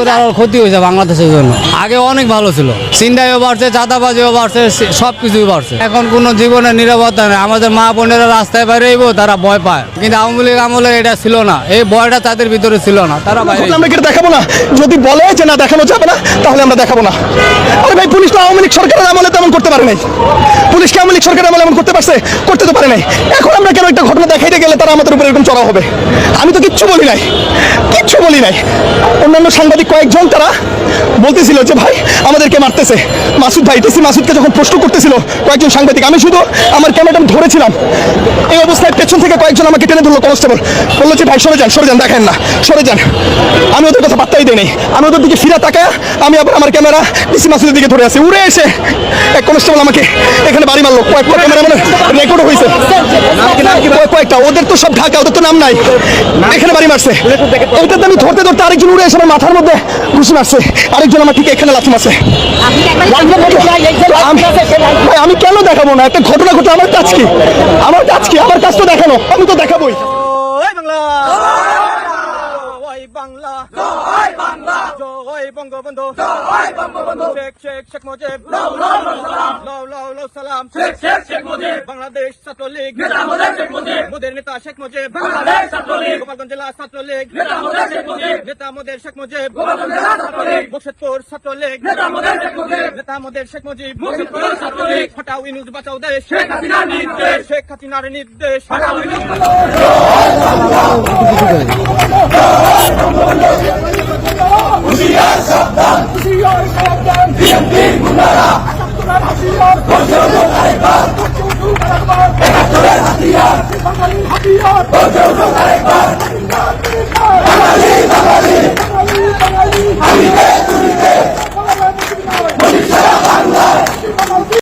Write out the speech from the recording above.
করে আরও ক্ষতি হয়েছে বাংলাদেশের জন্য। আগে অনেক ভালো ছিল। চিন্তাইও বাড়ছে, চাঁদাবাজিও বাড়ছে সব কিছুই বাড়ছে। এখন কোনো জীবনের নিরাপত্তা নেই। আমাদের মা বোনেরা রাস্তায় বেরোইব, তারা ভয় পায়। কিন্তু আওয়ামী লীগ আমলে এটা ছিল না। এই ভয়টা তাদের ভিতরে ছিল না। তারা আমরা কি দেখাবো না? যদি বলে যে না, দেখানো যাবে না, তাহলে আমরা দেখাবো না। আরে ভাই, পুলিশ তো আওয়ামী লীগ সরকারের আমলে তেমন করতে পারে নাই। পুলিশকে আওয়ামী লীগ সরকারের আমলে এমন করতে পারছে? করতে তো পারে নাই। এখন আমরা কেন একটা ঘটনা দেখাইতে গেলে তারা আমাদের উপরে এরকম চড়া হবে? কিচ্ছু বলি নাই। কিচ্ছু বলি নাই। অন্যান্য সাংবাদিক কয়েকজন তারা বলতেছিল যে, ভাই, আমাদেরকে মারতেছে। মাসুদ ভাই, টিসি মাসুদকে যখন প্রশ্ন করতেছিল কয়েকজন সাংবাদিক, আমি শুধু আমার ক্যামেরাটা ধরেছিলাম। এই অবস্থায় পেছন থেকে কয়েকজন আমাকে টেনে ধরলো কনস্টেবল বলল যে, ভাই, সরে যান সরে যান, দেখেন না, সরে যান। আমি ওদের কথা পাত্তাই দিই আমি ওদের দিকে ফিরে তাকায় আমি আবার আমার ক্যামেরা ডিসি মাসুদের দিকে ধরে আছি। উড়ে এসে এক কনস্টেবল আমাকে এখানে বাড়ি মারলো। কয়েকটা ক্যামেরা মানে রেকর্ড হয়েছে কয়েক- কয়েকটা, ওদের তো সব ঢাকা, ওদের তো নাম নাই। এখানে বাড়ি মারছে। ওইটাতে আমি ধরতে ধরতে আরেকজন উড়ে এসে আমার মাথার মধ্যে ঘুষি মারছে। আরেকজন আমার ঠিক এখানে লাথি মারছে। আমি কেন দেখাবো না? একটা ঘটনা ঘটে আমার কাজ কি? আমার কাজ কি আমার কাজ তো দেখানো। আমি তো দেখাবোই জয় বাংলা জয় বাংলা। জয় বাংলা। জয় বঙ্গবন্ধু। জয় বঙ্গবন্ধু। শেখ শেখ শেখ মুজিব। লাউ লাউ সালাম। লাউ লাউ লাউ সালাম। শেখ শেখ শেখ মুজিব। বাংলাদেশ ছাত্রলীগ। নেতা আমাদের শেখ মুজিব। মোদের নেতা শেখ মুজিব। বাংলাদেশ ছাত্রলীগ। গোপালগঞ্জ জেলা ছাত্রলীগ। নেতা আমাদের শেখ মুজিব। নেতা আমাদের শেখ মুজিব। গোপালগঞ্জ জেলা ছাত্রলীগ। বক্সিতপুর ছাত্রলীগ। নেতা আমাদের শেখ মুজিব। নেতা আমাদের শেখ মুজিব। বক্সিতপুর ছাত্রলীগ। হটাও ইনুজ বাঁচাও দেশ। শেখ হাসিনার নির্দেশ। শেখ হাসিনার নির্দেশ। হটাও ইনুজ 我唔讲。